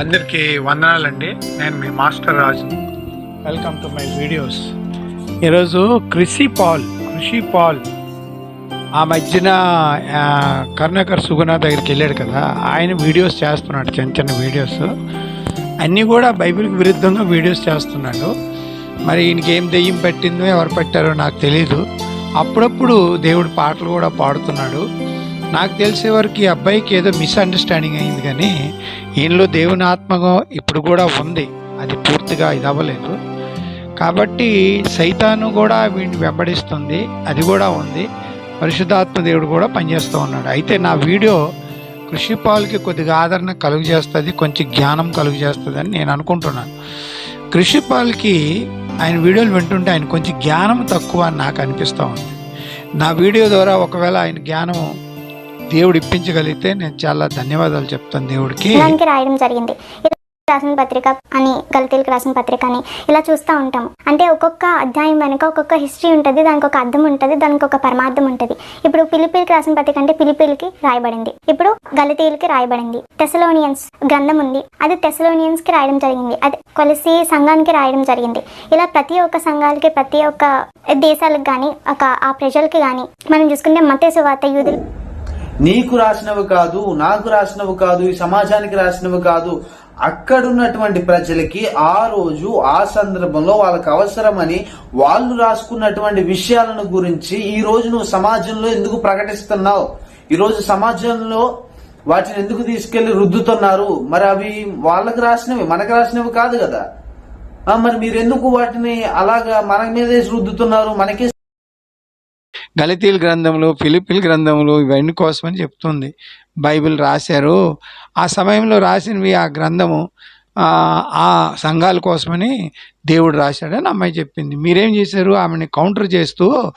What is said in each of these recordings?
అందరికీ వందనాలండి. నేను మీ master Raju. Welcome to my videos ఈరోజు కృషి పాల్ కృషి పాల్. ఆ మధ్యన కరుణాకర్ సుగుణ దగ్గరికి వెళ్ళాడు కదా. ఆయన వీడియోస్ చేస్తున్నాడు చిన్న చిన్న వీడియోస్ అన్నీ కూడా బైబిల్కి విరుద్ధంగా వీడియోస్ చేస్తున్నాడు. మరి ఈయనకి ఏం దెయ్యం పెట్టిందో ఎవరు పెట్టారో నాకు తెలియదు అప్పుడప్పుడు దేవుడు పాటలు కూడా పాడుతున్నాడు. నాకు తెలిసే వరకు ఈ అబ్బాయికి ఏదో మిస్అండర్స్టాండింగ్ అయింది కానీ ఈయనలో దేవుని ఆత్మగా ఇప్పుడు కూడా ఉంది. అది పూర్తిగా ఇది అవ్వలేదు. కాబట్టి సైతాను కూడా వీడిని వెంబడిస్తుంది. అది కూడా ఉంది. పరిశుద్ధాత్మ దేవుడు కూడా పనిచేస్తూ ఉన్నాడు. అయితే నా వీడియో కృషిపాల్కి కొద్దిగా ఆదరణ కలుగు చేస్తుంది కొంచెం జ్ఞానం కలుగు చేస్తుంది అని నేను అనుకుంటున్నాను. కృషి పాల్కి ఆయన వీడియోలు వింటుంటే ఆయన కొంచెం జ్ఞానం తక్కువ అని నాకు అనిపిస్తూ ఉంది. నా వీడియో ద్వారా ఒకవేళ ఆయన జ్ఞానం దేవుడు ఇప్పించగలిగితే నేను చాలా ధన్యవాదాలు చెప్తాను దేవుడికి. దానికి రాయడం జరిగింది. రాసిన పత్రిక అని గలతీలకు రాసిన పత్రిక అని ఇలా చూస్తూ ఉంటాము. అంటే ఒక్కొక్క అధ్యాయం వెనుక ఒక్కొక్క హిస్టరీ ఉంటుంది దానికి ఒక అర్థం ఉంటుంది దానికి ఒక పరమార్థం ఉంటుంది. ఇప్పుడు పిలిపిలికి రాసిన పత్రిక అంటే పిలిపిలికి రాయబడింది. ఇప్పుడు గలతీలకి రాయబడింది. టెసలోనియన్స్ గ్రంథం ఉంది. అది టెసలోనియన్స్కి రాయడం జరిగింది. అది కొలిసి సంఘానికి రాయడం జరిగింది. ఇలా ప్రతి ఒక్క సంఘాలకి ప్రతి ఒక్క దేశాలకు కానీ ఒక ఆ ప్రజలకి కానీ మనం చూసుకుంటే మతే సువార్త యూదులు నీకు రాసినవి కాదు నాకు రాసినవి కాదు ఈ సమాజానికి రాసినవి కాదు. అక్కడున్నటువంటి ప్రజలకి ఆ రోజు ఆ సందర్భంలో వాళ్ళకి అవసరమని వాళ్ళు రాసుకున్నటువంటి విషయాలను గురించి ఈ రోజు నువ్వు సమాజంలో ఎందుకు ప్రకటిస్తున్నావు? ఈ రోజు సమాజంలో వాటిని ఎందుకు తీసుకెళ్ళి రుద్దుతున్నారు? మరి అవి వాళ్ళకి రాసినవి మనకు రాసినవి కాదు కదా. మరి మీరు ఎందుకు వాటిని అలాగా మన మీదే రుద్దుతున్నారు? మనకే గలతీల్ గ్రంథములు ఫిలిపిల్ గ్రంథములు ఇవన్నీ కోసమని చెప్తుంది. బైబిల్ రాశారు. ఆ సమయంలో రాసినవి ఆ గ్రంథము ఆ, సంఘాల కోసమని దేవుడు రాశాడని అమ్మాయి చెప్పింది. మీరేం చేశారు? ఆమెని కౌంటర్ చేస్తూ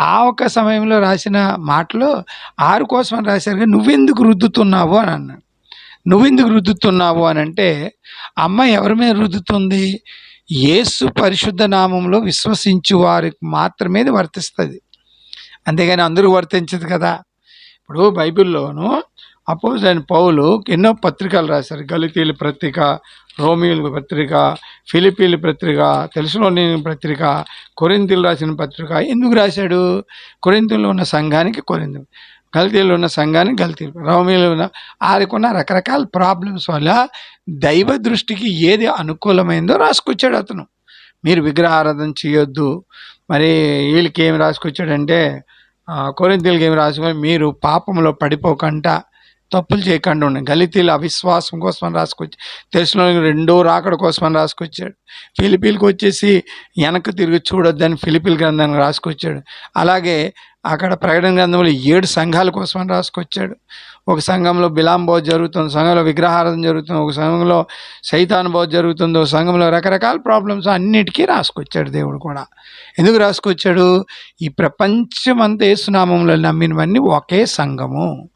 ఆ ఒక్క సమయంలో రాసిన మాటలు ఆరు కోసమని రాశారు కానీ నువ్వెందుకు రుద్దుతున్నావు అని అన్నాడు. నువ్వెందుకు రుద్దుతున్నావు అని అంటే అమ్మాయి ఎవరి మీద రుద్దుతుంది? యేసు పరిశుద్ధ నామంలో విశ్వసించు వారికి మాత్రమే వర్తిస్తుంది. అంతేగాని అందరూ వర్తించదు కదా. ఇప్పుడు బైబిల్లోను అపోజ్ అండ్ పౌలు ఎన్నో పత్రికలు రాశారు. గలితీల పత్రిక రోమియోల పత్రిక ఫిలిపీల పత్రిక తెలుసులోని పత్రిక కొరింతలు రాసిన పత్రిక. ఎందుకు రాశాడు? కొరింతలో ఉన్న సంఘానికి కొరింత గలితీలు ఉన్న సంఘానికి గల్తీలు రోమియోలో ఉన్న ఆరుకున్న రకరకాల ప్రాబ్లమ్స్ వల్ల దైవ దృష్టికి ఏది అనుకూలమైందో రాసుకొచ్చాడు అతను. మీరు విగ్రహారాధన చేయొద్దు. మరి వీళ్ళకి ఏమి రాసుకొచ్చాడంటే కోరింతీలు కొరింథీయులకి ఏమి రాసుకొని మీరు పాపంలో పడిపోకుండా తప్పులు చేయకుండా ఉండండి. గలితీలు అవిశ్వాసం కోసం రాసుకొచ్చి తెలుసులో రెండో రాకడ కోసం రాసుకొచ్చాడు. ఫిలిపీలకు వచ్చేసి వెనక్కి తిరిగి చూడొద్దని ఫిలిపిల్ గ్రంథాన్ని రాసుకొచ్చాడు. అలాగే అక్కడ ప్రకటన గ్రంథంలో ఏడు సంఘాల కోసం రాసుకొచ్చాడు. ఒక సంఘంలో బిలాం బోధ జరుగుతుంది సంఘంలో విగ్రహారాధన జరుగుతుంది ఒక సంఘంలో సైతాన్ బోధ జరుగుతుంది ఒక సంఘంలో రకరకాల ప్రాబ్లమ్స్ అన్నిటికీ రాసుకొచ్చాడు దేవుడు కూడా. ఎందుకు రాసుకొచ్చాడు? ఈ ప్రపంచం అంతా ఏసునామంలో నమ్మినవన్నీ ఒకే సంఘము.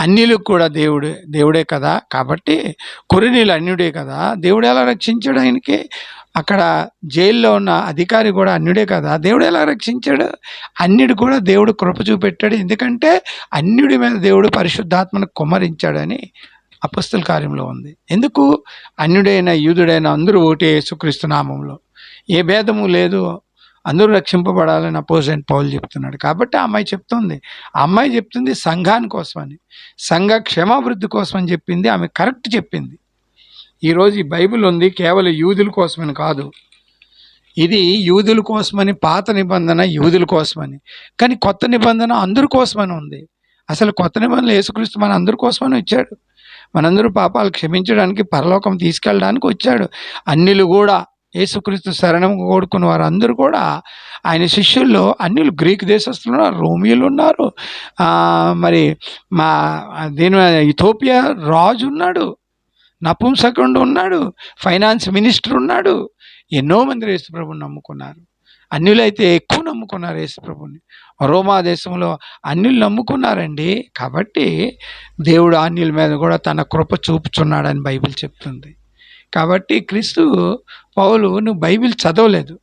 అన్యులకు కూడా దేవుడే దేవుడే కదా. కాబట్టి కొరినీలు అన్యుడే కదా. దేవుడు ఎలా రక్షించాడు ఆయనకి? అక్కడ జైల్లో ఉన్న అధికారి కూడా అన్యుడే కదా. దేవుడు ఎలా రక్షించాడు? అన్యుడు కూడా దేవుడు కృప చూపెట్టాడు. ఎందుకంటే అన్యుడి మీద దేవుడు పరిశుద్ధాత్మను కుమ్మరించాడని అపస్తుల కార్యంలో ఉంది. ఎందుకు? అన్యుడైన యూదుడైన అందరూ ఒకటే యేసుక్రీస్తు నామంలో. ఏ భేదము లేదు. అందరూ రక్షింపబడాలని అపోజెంట్ పౌలు చెప్తున్నాడు. కాబట్టి ఆ అమ్మాయి చెప్తుంది. ఆ అమ్మాయి చెప్తుంది సంఘాని కోసమని. సంఘ క్షేమాభివృద్ధి కోసం అని చెప్పింది. ఆమె కరెక్ట్ చెప్పింది. ఈరోజు ఈ బైబిల్ ఉంది కేవలం యూదుల కోసమని కాదు. ఇది యూదుల కోసమని పాత నిబంధన యూదుల కోసమని. కానీ కొత్త నిబంధన అందరి కోసమని ఉంది. అసలు కొత్త నిబంధనలు యేసుక్రీస్తు మన అందరి కోసమని వచ్చాడు. మనందరూ పాపాలు క్షమించడానికి పరలోకం తీసుకెళ్ళడానికి వచ్చాడు. అన్నిలు కూడా యేసుక్రీస్తు శరణం కోడుకున్న వారు అందరూ కూడా ఆయన శిష్యుల్లో అన్యులు గ్రీక్ దేశస్తులు ఉన్నారు రోమియోలు ఉన్నారు. మరి మా దీని ఇథోపియా రాజు ఉన్నాడు. నపుంసకుడు ఉన్నాడు ఫైనాన్స్ మినిస్టర్ ఉన్నాడు ఎన్నో మంది యేసుప్రభుని నమ్ముకున్నారు. అన్యులైతే ఎక్కువ నమ్ముకున్నారు యేసుప్రభుని. రోమా దేశంలో అన్యులు నమ్ముకున్నారండి. కాబట్టి దేవుడు అన్యుల మీద కూడా తన కృప చూపుచున్నాడని బైబిల్ చెప్తుంది. కాబట్టి క్రీస్తు పౌలు నువ్వు బైబిల్ చదవలేదు.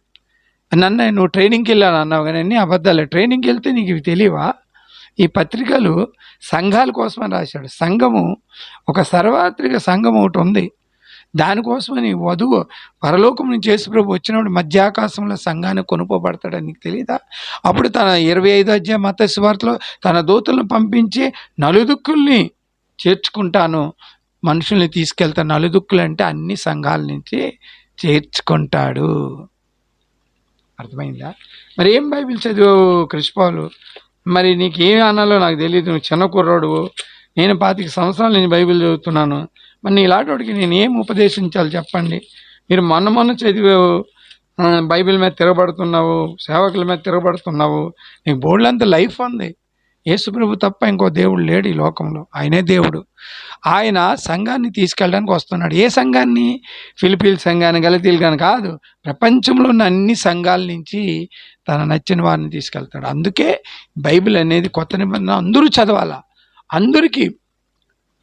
నన్ను నువ్వు ట్రైనింగ్కి వెళ్ళాను అన్నావు కానీ అన్ని అబద్ధాలే. ట్రైనింగ్కి వెళ్తే నీకు ఇవి తెలియవా? ఈ పత్రికలు సంఘాల కోసమని రాశాడు. సంఘము ఒక సర్వాత్రిక సంఘం ఒకటి ఉంది. దానికోసమని వధువు పరలోకం నుంచి యేసుప్రభు వచ్చినప్పుడు మధ్యాకాశంలో సంఘాన్ని కొనుక్కోబడతాడని నీకు తెలియదా అప్పుడు తన ఇరవై ఐదు అధ్యాయ మత శివార్తలో తన దూతలను పంపించి నలుదుక్కుల్ని చేర్చుకుంటాను. మనుషుల్ని తీసుకెళ్తా నలుదుక్కులు అంటే అన్ని సంఘాల నుంచి చేర్చుకుంటాడు. అర్థమైందా? మరి ఏం బైబిల్ చదివావు కృష్ణపాలు మరి నీకు ఏమి అనాలో నాకు తెలియదు నువ్వు చిన్న కుర్రాడు. నేను పాతిక సంవత్సరాలు నేను బైబిల్ చదువుతున్నాను. మరి నీ ఇలాంటివాడికి నేను ఏం ఉపదేశించాలి చెప్పండి? మీరు మొన్న మొన్న చదివావు బైబిల్ మీద తిరగబడుతున్నావు సేవకుల మీద తిరగబడుతున్నావు. నీకు బోర్డులంత లైఫ్ ఉంది. యేసుప్రభు తప్ప ఇంకో దేవుడు లేడు ఈ లోకంలో. ఆయనే దేవుడు. ఆయన సంఘాన్ని తీసుకెళ్ళడానికి వస్తున్నాడు. ఏ సంఘాన్ని? ఫిలిపీన్ సంఘాన్ని గలతీలు కానీ కాదు. ప్రపంచంలో ఉన్న అన్ని సంఘాల నుంచి తన నచ్చిన వారిని తీసుకెళ్తాడు. అందుకే బైబిల్ అనేది కొత్త నిబంధన. అందరూ చదవాలా? అందరికీ.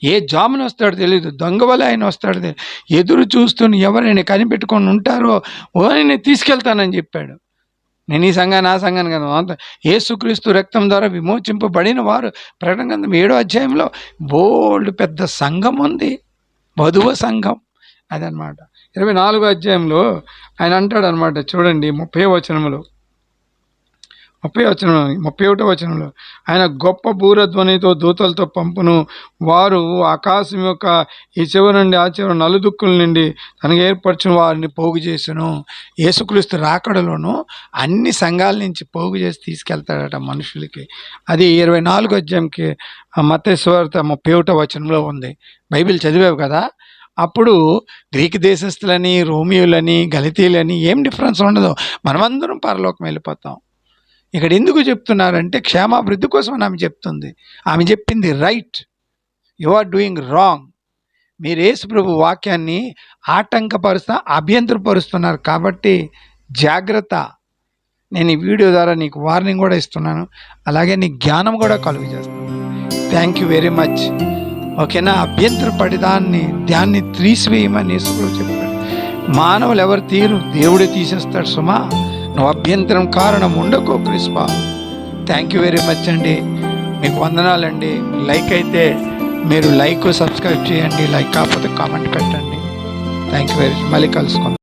ఏ జామున వస్తాడో తెలియదు దొంగవల ఆయన వస్తాడో తెలియదు ఎదురు చూస్తున్న ఎవరైనా కనిపెట్టుకొని ఉంటారో ఓని తీసుకెళ్తానని చెప్పాడు. నేను ఈ సంఘాన్ని ఆ సంఘాన్ని కదా అంత యేసుక్రీస్తు రక్తం ద్వారా విమోచింపబడిన వారు. ప్రకటన గ్రంథం ఏడో అధ్యాయంలో బోల్డ్ పెద్ద సంఘం ఉంది. వధువ సంఘం అదనమాట ఇరవై నాలుగో అధ్యాయంలో ఆయన అంటాడు అనమాట చూడండి ముప్పై వచనంలో ముప్పై వచనం ముప్పై ఒకటో వచనంలో ఆయన గొప్ప బూరధ్వనితో దూతలతో పంపును. వారు ఆకాశం యొక్క ఈ చివరి నుండి ఆ చివరి నలుదుక్కుల నుండి తనకు ఏర్పరచిన వారిని పోగు చేసును. యేసుక్రీస్తు రాకడలోను అన్ని సంఘాల నుంచి పోగు చేసి తీసుకెళ్తాడట మనుషులకి. అది ఇరవై నాలుగు అధ్యాయంకి మతేశ్వరత ముప్పై ఒకటో వచనంలో ఉంది. బైబిల్ చదివావు కదా? అప్పుడు గ్రీక్ దేశస్తులని రోమియోలని గలితీలని ఏం డిఫరెన్స్ ఉండదు. మనమందరం పరలోకం వెళ్ళిపోతాం. ఇక్కడ ఎందుకు చెప్తున్నారంటే క్షేమాభివృద్ధి కోసం ఆమె చెప్తుంది. ఆమె చెప్పింది right. You are doing wrong. మీరు యేసు ప్రభు వాక్యాన్ని ఆటంకపరుస్తా అభ్యంతరపరుస్తున్నారు కాబట్టి జాగ్రత్త. నేను ఈ వీడియో ద్వారా నీకు వార్నింగ్ కూడా ఇస్తున్నాను. అలాగే నీ జ్ఞానం కూడా కలుగు చేస్తాను. థ్యాంక్ యూ వెరీ మచ్ ఓకేనా? అభ్యంతరపడి దాన్ని దాన్ని తీసివేయమని యేసు ప్రభు చెప్పాడు మానవులు ఎవరు తీరు? దేవుడే తీసేస్తాడు సుమా. నువ్వు అభ్యంతరం కారణం ఉండకు క్రిస్పా. థ్యాంక్ యూ వెరీ మచ్ అండి. మీకు వందనాలండి. లైక్ అయితే మీరు లైక్ సబ్స్క్రైబ్ చేయండి. లైక్ కాకపోతే కామెంట్ పెట్టండి. థ్యాంక్ యూ వెరీ మచ్ మళ్ళీ కలుసుకుందాం.